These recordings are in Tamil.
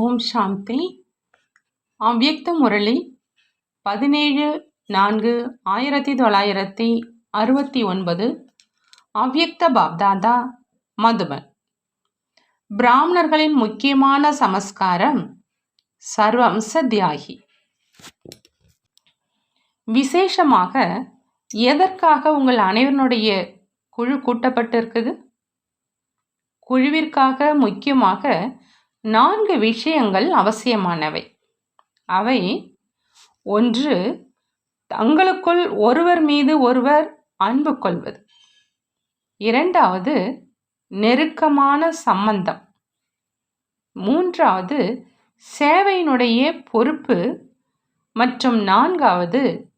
ஓம் சாந்தி. அவ்யக்த முரளி பதினேழு நான்கு ஆயிரத்தி தொள்ளாயிரத்தி அறுபத்தி ஒன்பது அவ்யக்த பாப்தாதா மதுபன். பிராமணர்களின் முக்கியமான சமஸ்காரம் சர்வம்ச தியாகி விசேஷமாக எதற்காக உங்கள் அனைவருடைய குழு கூட்டப்பட்டிருக்குது? குழுவிற்காக முக்கியமாக நான்கு விஷயங்கள் அவசியமானவை. அவை ஒன்று தங்களுக்குள் ஒருவர் மீது ஒருவர் அன்பு கொள்வது. இரண்டாவது நெருக்கமான சம்பந்தம். மூன்றாவது சேவையினுடைய பொறுப்பு. மற்றும் நான்காவது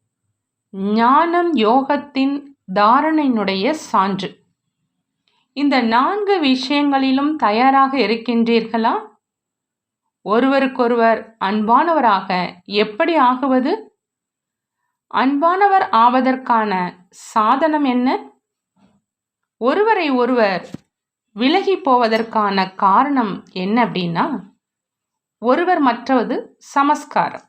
ஞானம் யோகத்தின் தாரணையினுடைய சான்று. இந்த நான்கு விஷயங்களிலும் தயாராக இருக்கின்றீர்களா? ஒருவருக்கொருவர் அன்பானவராக எப்படி ஆகுவது? அன்பானவர் ஆவதற்கான சாதனம் என்ன? ஒருவரை ஒருவர் விலகி போவதற்கான காரணம் என்ன அப்படின்னா ஒருவர் மற்றவது சமஸ்காரம்.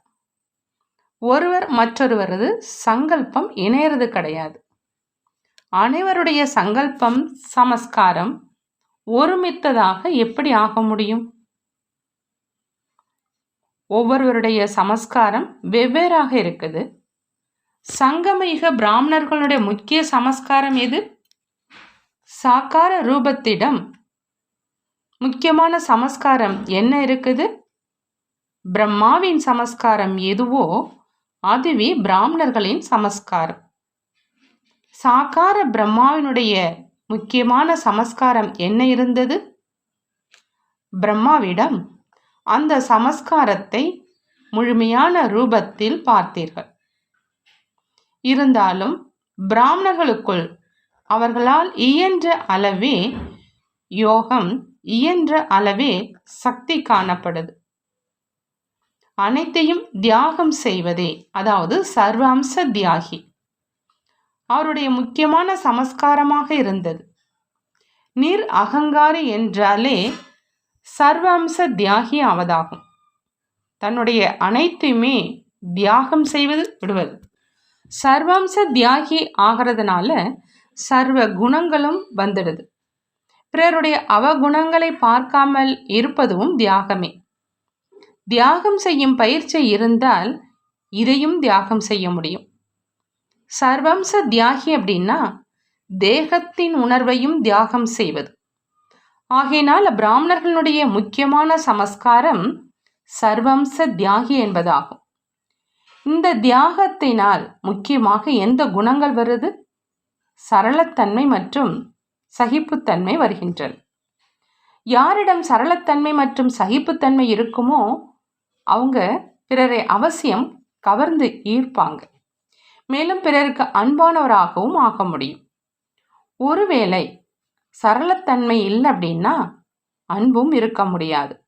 ஒருவர் மற்றொருவரது சங்கல்பம் இணையறது கிடையாது. அனைவருடைய சங்கல்பம் சமஸ்காரம் ஒருமித்ததாக எப்படி ஆக முடியும்? ஒவ்வொருவருடைய சமஸ்காரம் வெவ்வேறாக இருக்குது. சங்கமயுக பிராமணர்களுடைய முக்கிய சமஸ்காரம் எது? சாக்கார ரூபத்திடம். முக்கியமான சமஸ்காரம் என்ன இருக்குது? பிரம்மாவின் சமஸ்காரம் எதுவோ அதுவே பிராமணர்களின் சமஸ்காரம். சாக்கார பிரம்மாவினுடைய முக்கியமான சமஸ்காரம் என்ன இருந்தது? பிரம்மாவிடம் அந்த சமஸ்காரத்தை முழுமையான ரூபத்தில் பார்த்தீர்கள். இருந்தாலும் பிராமணர்களுக்குள் அவர்களால் இயன்ற அளவே யோகம் இயன்ற அளவே சக்தி காணப்படுது. அனைத்தையும் தியாகம் செய்வதே அதாவது சர்வாம்ச தியாகி. அவருடைய முக்கியமான சமஸ்காரமாக இருந்தது. நீர் அகங்காரி என்றாலே சர்வம்ச தியாகி ஆவதாகும். தன்னுடைய அனைத்தையுமே தியாகம் செய்வது விடுவது. சர்வம்ச தியாகி ஆகிறதுனால சர்வ குணங்களும் வந்துடுது. பிறருடைய அவகுணங்களை பார்க்காமல் இருப்பதும் தியாகமே. தியாகம் செய்யும் பயிற்சி இருந்தால் இதையும் தியாகம் செய்ய முடியும். சர்வம்ச தியாகி அப்படின்னா தேகத்தின் உணர்வையும் தியாகம் செய்வது. ஆகையினால் பிராமணர்களுடைய முக்கியமான சமஸ்காரம் சர்வம்ச தியாகி என்பதாகும். இந்த தியாகத்தினால் முக்கியமாக எந்த குணங்கள் வருது? சரளத்தன்மை மற்றும் சகிப்புத்தன்மை வருகின்றன. யாரிடம் சரளத்தன்மை மற்றும் சகிப்புத்தன்மை இருக்குமோ அவங்க பிறரை அவசியம் கவர்ந்து ஈர்ப்பாங்க. மேலும் பிறருக்கு அன்பானவராகவும் ஆக முடியும். ஒருவேளை சரளத்தன்மை இல்லை அப்படின்னா அன்பும் இருக்க முடியாது.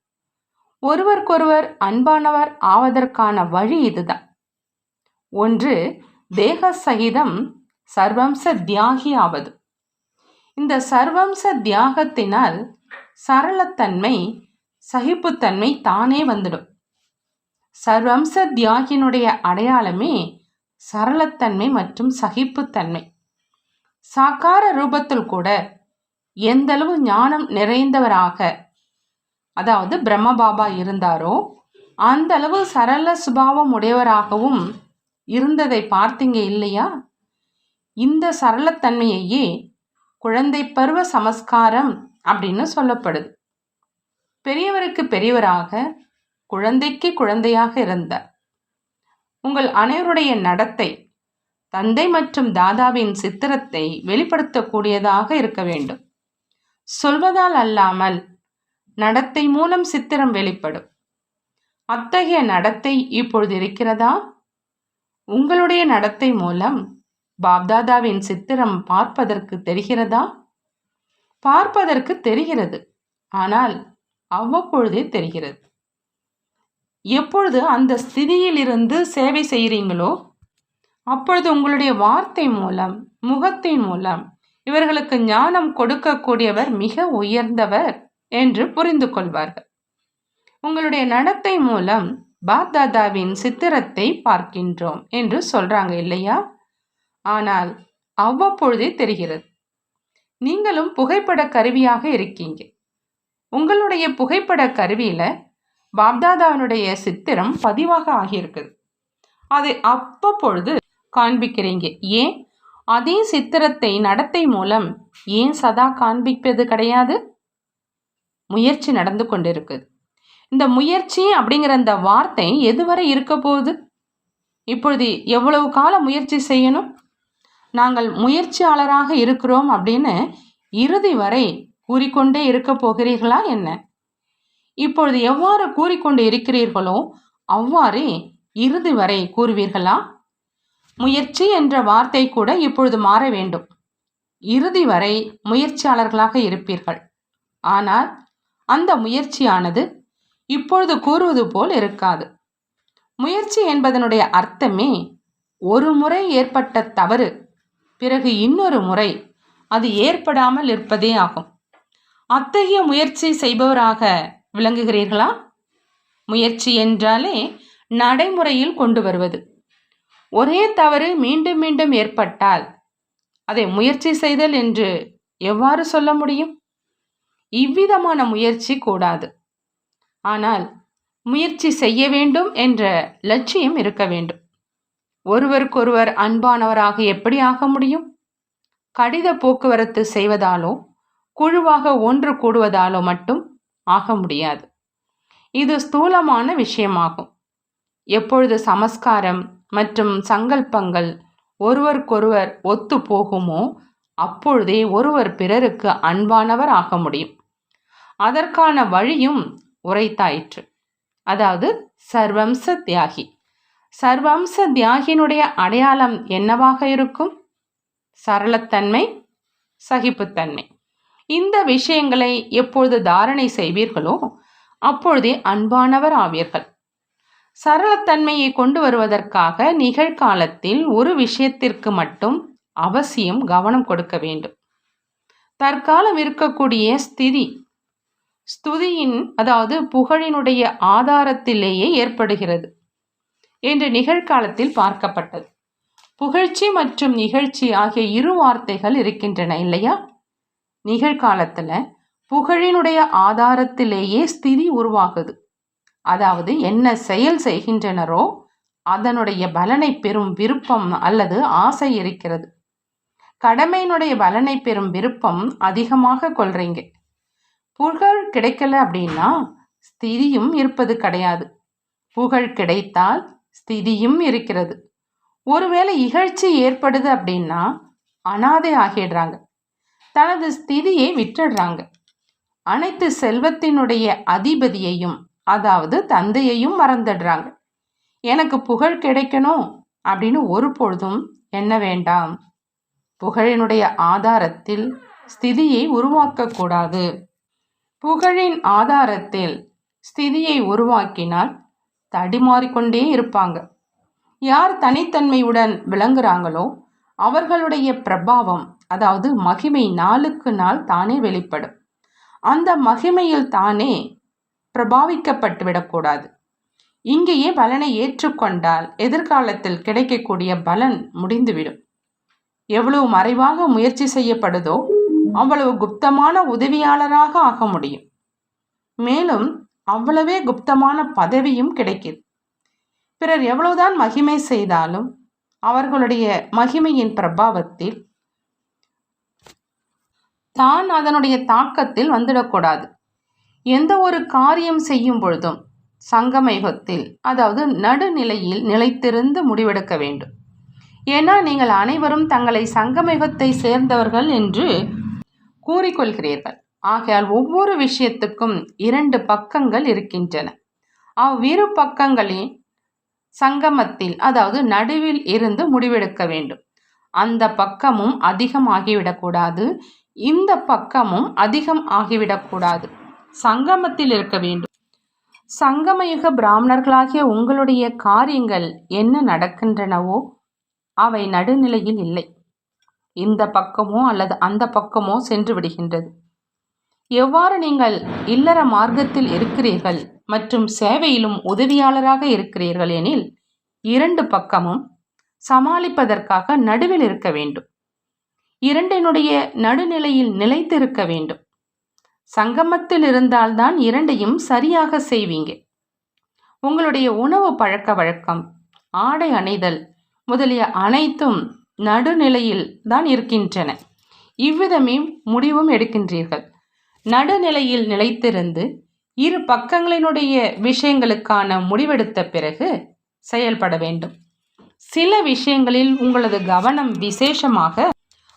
ஒருவருக்கொருவர் அன்பானவர் ஆவதற்கான வழி இதுதான். ஒன்று தேக சகிதம் சர்வம்ச தியாகி ஆவது. இந்த சர்வம்ச தியாகத்தினால் சரளத்தன்மை சகிப்புத்தன்மை தானே வந்துடும். சர்வம்ச தியாகினுடைய அடையாளமே சரளத்தன்மை மற்றும் சகிப்புத்தன்மை. சாக்கார ரூபத்தில் கூட எந்தளவு ஞானம் நிறைந்தவராக அதாவது பிரம்மபாபா இருந்தாரோ அந்த அளவு சரள சுபாவம் உடையவராகவும் இருந்ததை பார்த்தீங்க இல்லையா? இந்த சரளத்தன்மையையே குழந்தை பருவ சமஸ்காரம் அப்படின்னு சொல்லப்படுது. பெரியவருக்கு பெரியவராக குழந்தைக்கு குழந்தையாக இருந்தார். உங்கள் அனைவருடைய நடத்தை தந்தை மற்றும் தாதாவின் சித்திரத்தை வெளிப்படுத்தக்கூடியதாக இருக்க வேண்டும். சொல்வதால் அல்லாமல் நடத்தை மூலம் சித்திரம் வெளிப்படும். அத்தகைய நடத்தை இப்பொழுது இருக்கிறதா? உங்களுடைய நடத்தை மூலம் பாப்தாதாவின் சித்திரம் பார்ப்பதற்கு தெரிகிறதா? பார்ப்பதற்கு தெரிகிறது. ஆனால் அவ்வப்பொழுதே தெரிகிறது. எப்பொழுது அந்த ஸ்திதியில் இருந்து சேவை செய்கிறீங்களோ அப்பொழுது உங்களுடைய வார்த்தை மூலம் முகத்தின் மூலம் இவர்களுக்கு ஞானம் கொடுக்கக்கூடியவர் மிக உயர்ந்தவர் என்று புரிந்து கொள்வார்கள். உங்களுடைய நடத்தை மூலம் பாப்தாதாவின் சித்திரத்தை பார்க்கின்றோம் என்று சொல்றாங்க இல்லையா? ஆனால் அவ்வப்பொழுதே தெரிகிறது. நீங்களும் புகைப்பட கருவியாக இருக்கீங்க. உங்களுடைய புகைப்பட கருவியில பாப்தாதாவினுடைய சித்திரம் பதிவாக ஆகியிருக்குது. அதை அப்பப்பொழுது காண்பிக்கிறீங்க. ஏன்? அதே சித்திரத்தை நடத்தை மூலம் ஏன் சதா காண்பிப்பது கிடையாது? முயற்சி நடந்து கொண்டிருக்குது. இந்த முயற்சி அப்படிங்கிற அந்த வார்த்தை எதுவரை இருக்க போகுது? இப்பொழுது எவ்வளவு கால முயற்சி செய்யணும்? நாங்கள் முயற்சியாளராக இருக்கிறோம் அப்படின்னு இறுதி வரை கூறிக்கொண்டே இருக்க போகிறீர்களா என்ன? இப்பொழுது எவ்வாறு கூறிக்கொண்டு இருக்கிறீர்களோ அவ்வாறே இறுதி வரை கூறுவீர்களா? முயற்சி என்ற வார்த்தை கூட இப்பொழுது மாற வேண்டும். இறுதி வரை முயற்சியாளர்களாக இருப்பீர்கள். ஆனால் அந்த முயற்சியானது இப்பொழுது கூறுவது போல் இருக்காது. முயற்சி என்பதனுடைய அர்த்தமே ஒரு முறை ஏற்பட்ட தவறு பிறகு இன்னொரு முறை அது ஏற்படாமல் இருப்பதே ஆகும். அத்தகைய முயற்சி செய்பவராக விளங்குகிறீர்களா? முயற்சி என்றாலே நடைமுறையில் கொண்டு வருவது. ஒரே தவறு மீண்டும் மீண்டும் ஏற்பட்டால் அதை முயற்சி செய்தல் என்று எவ்வாறு சொல்ல முடியும்? இவ்விதமான முயற்சி கூடாது. ஆனால் முயற்சி செய்ய வேண்டும் என்ற லட்சியம் இருக்க வேண்டும். ஒருவருக்கொருவர் அன்பானவராக எப்படி ஆக முடியும்? கடித போக்குவரத்து செய்வதாலோ குழுவாக ஒன்று கூடுவதாலோ மட்டும் ஆக முடியாது. இது ஸ்தூலமான விஷயமாகும். எப்பொழுது சமஸ்காரம் மற்றும் சங்கல்பங்கள் ஒருவருக்கொருவர் ஒத்து போகுமோ அப்பொழுதே ஒருவர் பிறருக்கு அன்பானவர் ஆக முடியும். அதற்கான வழியும் உரைத்தாயிற்று. அதாவது சர்வம்ச தியாகி. சர்வம்ச தியாகியினுடைய அடையாளம் என்னவாக இருக்கும்? சரளத்தன்மை சகிப்புத்தன்மை. இந்த விஷயங்களை எப்பொழுது தாரணை செய்வீர்களோ அப்பொழுதே அன்பானவர் ஆவீர்கள். சரளத்தன்மையை கொண்டு வருவதற்காக நிகழ்காலத்தில் ஒரு விஷயத்திற்கு மட்டும் அவசியம் கவனம் கொடுக்க வேண்டும். தற்காலம் இருக்கக்கூடிய ஸ்திதி. ஸ்துதியின் அதாவது புகழினுடைய ஆதாரத்திலேயே ஏற்படுகிறது என்று நிகழ்காலத்தில் பார்க்கப்பட்டது. புகழ்ச்சி மற்றும் நிகழ்ச்சி ஆகிய இரு வார்த்தைகள் இருக்கின்றன இல்லையா? நிகழ்காலத்தில் புகழினுடைய ஆதாரத்திலேயே ஸ்திதி உருவாகுது. அதாவது என்ன செயல் செய்கின்றனரோ அதனுடைய பலனை பெறும் விருப்பம் அல்லது ஆசை இருக்கிறது. கடமையினுடைய பலனை பெறும் விருப்பம் அதிகமாக கொள்றீங்க. புகழ் கிடைக்கல அப்படின்னா ஸ்திதியும் இருப்பது கிடையாது. புகழ் கிடைத்தால் ஸ்திதியும் இருக்கிறது. ஒருவேளை இகழ்ச்சி ஏற்படுது அப்படின்னா அனாதை ஆகிடுறாங்க. தனது ஸ்திதியை விட்டுடுறாங்க. அனைத்து செல்வத்தினுடைய அதிபதியையும் அதாவது தந்தையையும் மறந்துடுறாங்க. எனக்கு புகழ் கிடைக்கணும் அப்படின்னு ஒரு பொழுதும் எண்ண வேண்டாம். புகழினுடைய ஆதாரத்தில் ஸ்திதியை உருவாக்கக்கூடாது. புகழின் ஆதாரத்தில் ஸ்திதியை உருவாக்கினால் தடிமாறிக்கொண்டே இருப்பாங்க. யார் தனித்தன்மையுடன் விளங்குறாங்களோ அவர்களுடைய பிரபாவம் அதாவது மகிமை நாளுக்கு நாள் தானே வெளிப்படும். அந்த மகிமையில் தானே பிரபாவிக்கப்பட்டு விடக்கூடாது இங்கேயே பலனை ஏற்றுக்கொண்டால் எதிர்காலத்தில் கிடைக்கக்கூடிய பலன் முடிந்துவிடும். எவ்வளவு மறைவாக முயற்சி செய்யப்படுதோ அவ்வளவு குப்தமான உதவியாளராக ஆக முடியும். மேலும் அவ்வளவே குப்தமான பதவியும் கிடைக்கிது. பிறர் எவ்வளவுதான் மகிமை செய்தாலும் அவர்களுடைய மகிமையின் பிரபாவத்தில் தான் அதனுடைய தாக்கத்தில் வந்துடக்கூடாது. எந்த ஒரு காரியம் செய்யும் பொழுதும் சங்கமயுகத்தில் அதாவது நடுநிலையில் நிலைத்திருந்து முடிவெடுக்க வேண்டும். ஏன்னா நீங்கள் அனைவரும் தங்களை சங்கமயுகத்தை சேர்ந்தவர்கள் என்று கூறிக்கொள்கிறீர்கள். ஆகையால் ஒவ்வொரு விஷயத்துக்கும் இரண்டு பக்கங்கள் இருக்கின்றன. அவ்விரு பக்கங்களின் சங்கமத்தில் அதாவது நடுவில் இருந்து முடிவெடுக்க வேண்டும். அந்த பக்கமும் அதிகம் ஆகிவிடக்கூடாது. இந்த பக்கமும் அதிகம் ஆகிவிடக்கூடாது. சங்கமத்தில் இருக்க வேண்டும். சங்கமயுக பிராமணர்களாகிய உங்களுடைய காரியங்கள் என்ன நடக்கின்றனவோ அவை நடுநிலையில் இல்லை. இந்த பக்கமோ அல்லது அந்த பக்கமோ சென்று விடுகின்றது. எவ்வாறு நீங்கள் இல்லற மார்க்கத்தில் இருக்கிறீர்கள் மற்றும் சேவையிலும் உதவியாளராக இருக்கிறீர்கள் எனில் இரண்டு பக்கமும் சமாளிப்பதற்காக நடுவில் இருக்க வேண்டும். இரண்டினுடைய நடுநிலையில் நிலைத்திருக்க வேண்டும். சங்கமத்தில் இருந்தால்தான் இரண்டையும் சரியாக செய்வீங்க. உங்களுடைய உணவு பழக்க வழக்கம் ஆடை அணைதல் முதலிய அனைத்தும் நடுநிலையில் தான் இருக்கின்றன. இவ்விதமே முடிவும் எடுக்கின்றீர்கள். நடுநிலையில் நிலைத்திருந்து இரு பக்கங்களினுடைய விஷயங்களுக்கான முடிவெடுத்த பிறகு செயல்பட வேண்டும். சில விஷயங்களில் உங்களது கவனம் விசேஷமாக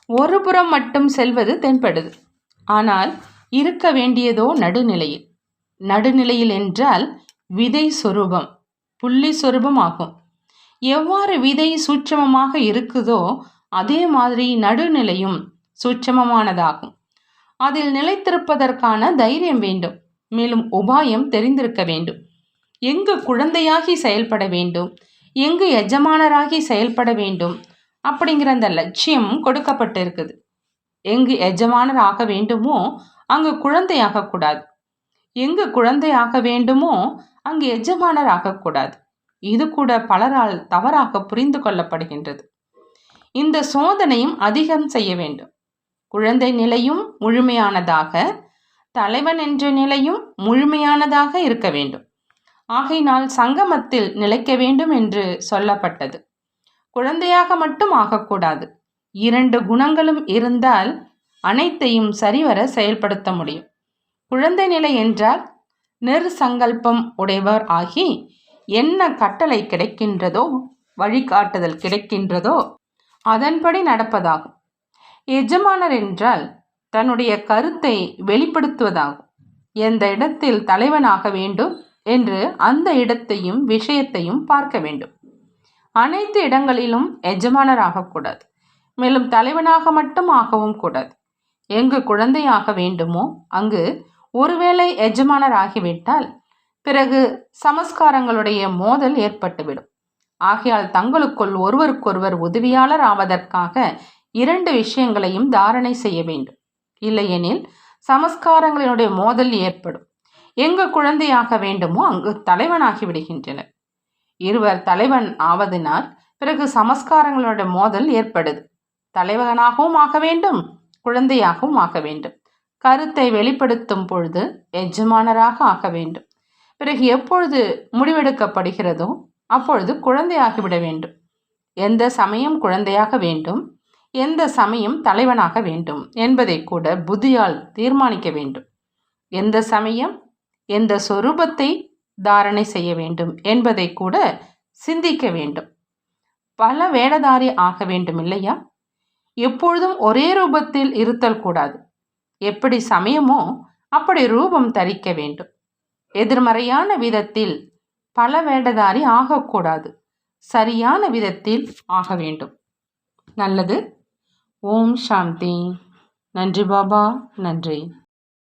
ஒரு புறம் மட்டும் செல்வது தென்படுது. ஆனால் இருக்க வேண்டியதோ நடுநிலையில். நடுநிலையில் என்றால் விதை சொரூபம் புள்ளி சொரூபம் ஆகும். எவ்வாறு விதை சூட்சமமாக இருக்குதோ அதே மாதிரி நடுநிலையும் சூட்சமமானதாகும். அதில் நிலைத்திருப்பதற்கான தைரியம் வேண்டும் மேலும் உபாயம் தெரிந்திருக்க வேண்டும். எங்கு குழந்தையாகி செயல்பட வேண்டும் எங்கு எஜமானராகி செயல்பட வேண்டும் அப்படிங்கிற அந்த லட்சியம் கொடுக்கப்பட்டிருக்குது. எங்கு எஜமானர் ஆக வேண்டுமோ அங்கு குழந்தையாக கூடாது எங்கு குழந்தையாக வேண்டுமோ அங்கு எஜமானர் ஆகக்கூடாது இது கூட பலரால் தவறாக புரிந்து கொள்ளப்படுகின்றது. இந்த சோதனையும் அதிகம் செய்ய வேண்டும். குழந்தை நிலையும் முழுமையானதாக தலைவன் என்ற நிலையும் முழுமையானதாக இருக்க வேண்டும். ஆகையினால் சங்கமத்தில் நிலைக்க வேண்டும் என்று சொல்லப்பட்டது. குழந்தையாக மட்டும் ஆகக்கூடாது. இரண்டு குணங்களும் இருந்தால் அனைத்தையும் சரிவர செயல்படுத்த முடியும். குழந்தை நிலை என்றால் நிர்சங்கல்பம் உடையவர் ஆகி என்ன கட்டளை கிடைக்கின்றதோ வழிகாட்டுதல் கிடைக்கின்றதோ அதன்படி நடப்பதாகும். எஜமானர் என்றால் தன்னுடைய கருத்தை வெளிப்படுத்துவதாகும். எந்த இடத்தில் தலைவனாக வேண்டும் என்று அந்த இடத்தையும் விஷயத்தையும் பார்க்க வேண்டும். அனைத்து இடங்களிலும் எஜமானர் ஆகக்கூடாது மேலும் தலைவனாக மட்டும் ஆகவும் கூடாது. எங்கு குழந்தையாக வேண்டுமோ அங்கு ஒருவேளை எஜமானர் ஆகிவிட்டால் பிறகு சமஸ்காரங்களுடைய மோதல் ஏற்பட்டுவிடும். ஆகையால் தங்களுக்குள் ஒருவருக்கொருவர் உதவியாளர் ஆவதற்காக இரண்டு விஷயங்களையும் தாரணை செய்ய வேண்டும். இல்லையெனில் சமஸ்காரங்களினுடைய மோதல் ஏற்படும். எங்கு குழந்தையாக வேண்டுமோ அங்கு தலைவனாகி விடுகின்றனர். இருவர் தலைவன் ஆவதனால் பிறகு சமஸ்காரங்களுடைய மோதல் ஏற்படுது. தலைவனாகவும் ஆக வேண்டும் குழந்தையாகவும் ஆக வேண்டும். கருத்தை வெளிப்படுத்தும் பொழுது எஜமானராக ஆக வேண்டும். பிறகு எப்பொழுது முடிவெடுக்கப்படுகிறதோ அப்பொழுது குழந்தையாகிவிட வேண்டும். எந்த சமயம் குழந்தையாக வேண்டும் எந்த சமயம் தலைவனாக வேண்டும் என்பதை கூட புத்தியால் தீர்மானிக்க வேண்டும். எந்த சமயம் எந்த சொரூபத்தை தாரணை செய்ய வேண்டும் என்பதை கூட சிந்திக்க வேண்டும். பல வேடதாரி ஆக வேண்டும் இல்லையா எப்பொழுதும் ஒரே ரூபத்தில் இருத்தல் கூடாது. எப்படி சமயமோ அப்படி ரூபம் தரிக்க வேண்டும். எதிர்மறையான விதத்தில் பல வேடதாரி ஆகக்கூடாது. சரியான விதத்தில் ஆக வேண்டும். நல்லது. ஓம் சாந்தி. நன்றி பாபா. நன்றி.